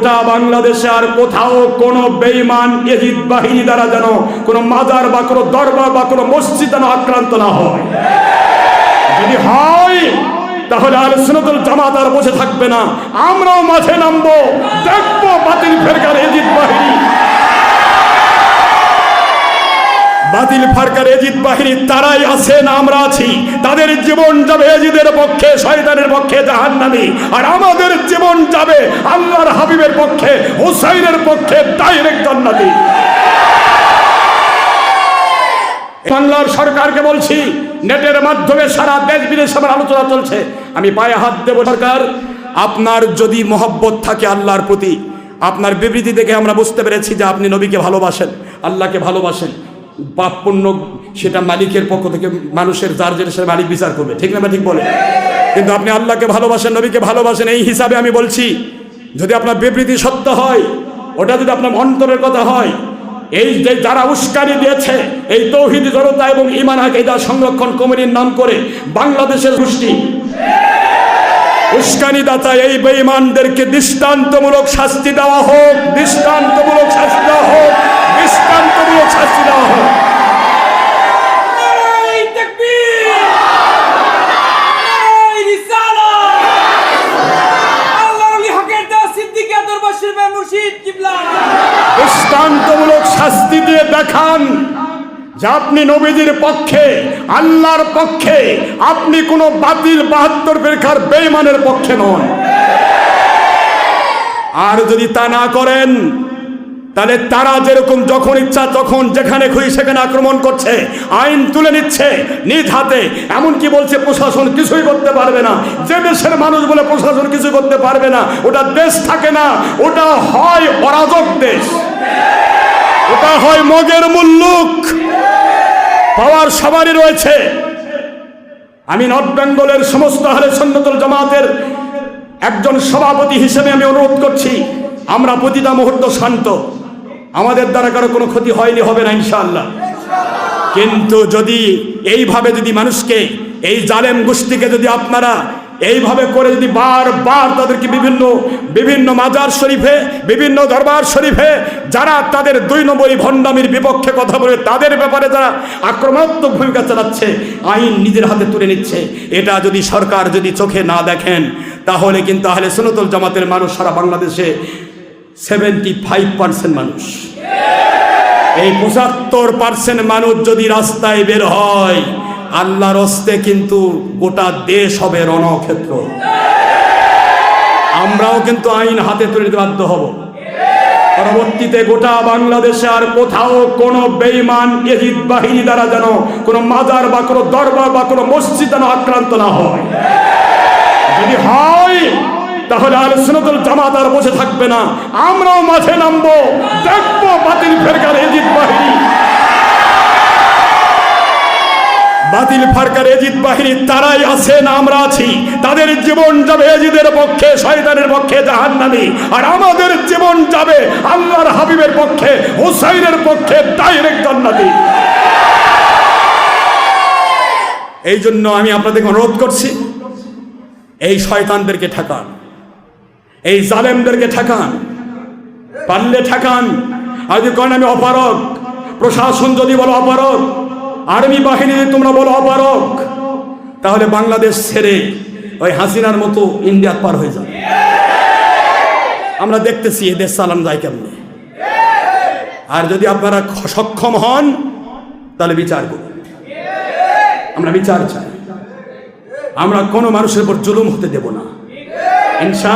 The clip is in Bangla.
গোটা বাংলাদেশে আর কোথাও কোনো বেঈমান এজিদ বাহিনী দ্বারা যেন কোনো মাজার বা কোনো দরবার বা কোনো মসজিদ যেন আক্রান্ত না হয়। যদি হয়, তাহলে আর সুনতুল জামাত আর বসে থাকবে না। আমরাও মাঝে নামবো, দেখব বাতিল ফেরকার বাতিল ফারকার এজিদ বাহিনী তারাই আছেন আমরা আছি। তাদের জীবন যাবে এজিদের পক্ষে, শয়তানের পক্ষে, জাহান্নামী। আর আমাদের জীবন যাবে আল্লাহর হাবিবের পক্ষে, হুসাইনের পক্ষে ডাইরেক্ট জান্নাতি। বাংলার সরকারকে বলছি, নেটের মাধ্যমে সারা দেশ বিদেশে আমার আলোচনা চলছে। আমি পায়ে হাত দেব সরকার। আপনার যদি মহব্বত থাকে আল্লাহর প্রতি, আপনার বিবৃতি দেখে আমরা বুঝতে পেরেছি যে আপনি নবীকে ভালোবাসেন, আল্লাহকে ভালোবাসেন। পাপ সেটা মালিকের পক্ষ থেকে মানুষের যার যেটা সে মালিক বিচার করবে। ঠিক না ঠিক বলে? কিন্তু আপনি আল্লাহকে ভালোবাসেন, নবীকে ভালোবাসেন, এই হিসাবে আমি বলছি, যদি আপনার বিবৃতি সত্য হয়, ওটা যদি আপনার অন্তরের কথা হয়, এই যে যারা উস্কানি দিয়েছে, এই তৌহিদ জনতা এবং ইমান আকিদা সংরক্ষণ কমিটির নাম করে বাংলাদেশের গোষ্ঠী উস্কানি দাতা এই বেঈমানদেরকে দৃষ্টান্তমূলক শাস্তি দেওয়া হোক, দৃষ্টান্তমূলক শাস্তি দেওয়া হোক। শাস্তি দেওয়া হোক কিবলা। দৃষ্টান্তমূলক শাস্তি দিয়ে দেখান যে আপনি নবীজির পক্ষে আল্লাহর পক্ষে আপনি কোনো বাতিল বাহাত্তর বেরখার বেইমানের পক্ষে নন। আর যদি তা না করেন তাহলে তারা যেরকম যখন ইচ্ছা তখন যেখানে খুশি সেখানে আক্রমণ করছে, আইন তুলে নিচ্ছে, নিজ হাতে, এমনকি বলছে প্রশাসন কিছুই করতে পারবে না। যে দেশের মানুষ বলে প্রশাসন কিছু করতে পারবে না, ওটা দেশ থাকে না, ওটা হয় অরাজক দেশ। ওটা হয় মগের মুল্লুক। পাওয়ার সবারই রয়েছে। আমি নর্থ বেঙ্গলের সমস্ত হারে সন্ন্যতল জামাতের একজন সভাপতি হিসেবে আমি অনুরোধ করছি, আমরা প্রতিটা মুহূর্ত শান্ত। আমাদের দ্বারা কারও কোনো ক্ষতি হয়নি, হবে না ইনশাআল্লাহ। কিন্তু যদি এইভাবে যদি মানুষকে, এই জালেম গোষ্ঠীকে যদি আপনারা এইভাবে করে যদি বারবার তাদেরকে বিভিন্ন বিভিন্ন মাজার শরীফে, বিভিন্ন দরবার শরীফে যারা তাদের দুই নম্বরী ভণ্ডামির বিপক্ষে কথা বলে, তাদের ব্যাপারে যারা আক্রমণাত্মক ভূমিকা চালাচ্ছে, আইন নিজের হাতে তুলে নিচ্ছে, এটা যদি সরকার যদি চোখে না দেখেন, তাহলে কিন্তু আহলে সুনতল জামাতের মানুষ সারা বাংলাদেশে সেভেন্টি ফাইভ পার্সেন্ট মানুষ। এই পঁচাত্তর পার্সেন্ট মানুষ যদি রাস্তায় বের হয়, আল্লাহর হস্তে কিন্তু গোটা দেশ হবে রণক্ষেত্র। আমরাও কিন্তু আইন হাতে তুলে নিতে বাধ্য হব। পরবর্তীতে গোটা বাংলাদেশে আর কোথাও কোনো বেঈমান এজিদ বাহিনী দ্বারা যেন কোনো মাজার বা কোনো দরবার বা কোনো মসজিদ যেন আক্রান্ত না হয়। যদি হয় তাহলে আর সুনতুল জামাত আর বসে থাকবে না। আমরাও মাঝে নামবো, দেখব বাতিল ফেরকার এজিদ বাহিনী। বাতিল ফারকার এজিদ বাহিনী তারাই আছেন আমরা আছি? তাদের জীবন যাবে এজিদের পক্ষে, শয়তানের পক্ষে, জাহান্নামী। আর আমাদের জীবন যাবে আল্লাহর হাবিবের পক্ষে, হুসাইনের পক্ষে ডাইরেক্ট জান্নাতি। এই জন্য আমি আপনাদেরকে অনুরোধ করছি, এই শয়তানদেরকে ঠেকান। এই জালেমদেরকে ঠেকান, পারলে ঠেকান। আর যদি করেন আমি অপারক প্রশাসন যদি বলো অপারক আর্মি বাহিনী যদি তোমরা বলো অপারক তাহলে বাংলাদেশ ছেড়ে ওই হাসিনার মতো ইন্ডিয়া পার হয়ে যাবে। আমরা দেখতেছি এ দেশ চালান যায় কেমনে। আর যদি আপনারা সক্ষম হন, তাহলে বিচার করুন। আমরা বিচার চাই। আমরা কোনো মানুষের উপর জুলুম হতে দেব না। ইনশা